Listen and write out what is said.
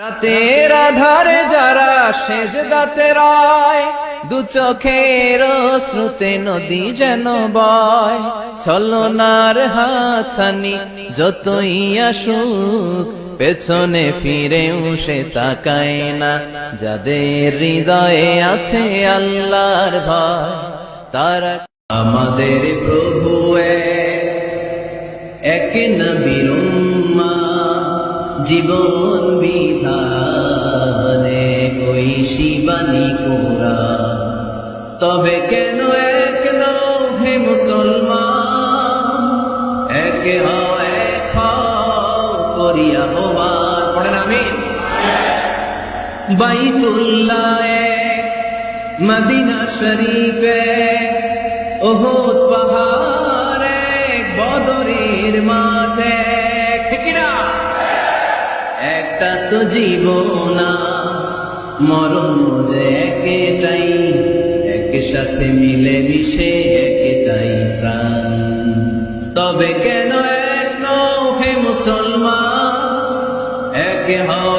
রাতের যারা সেজ দু চোখের শ্রুতে নদী যেন বয়। ছলনার হাছানি যতই পেছনে ফিরেও সে তাকায় না। যাদের হৃদয়ে আছে আল্লাহর ভয়, তারা আমাদের প্রভু এক নবীর জীবন বিধানে কই শিবানী কোরা তবে কেন এক হে মুসলমান? একে হও এক হও করিয়া হবার পড়েন আমি বাইতুল্লাহ, মদিনা শরীফে ওহুদ পাহাড়ে, বদরের মাঠে একটা তো জীবনা মরণ যে একটাই এক সাথে মিলে মিশে একটাই প্রাণ। তবে কেন এক নও হে মুসলমান, এক হও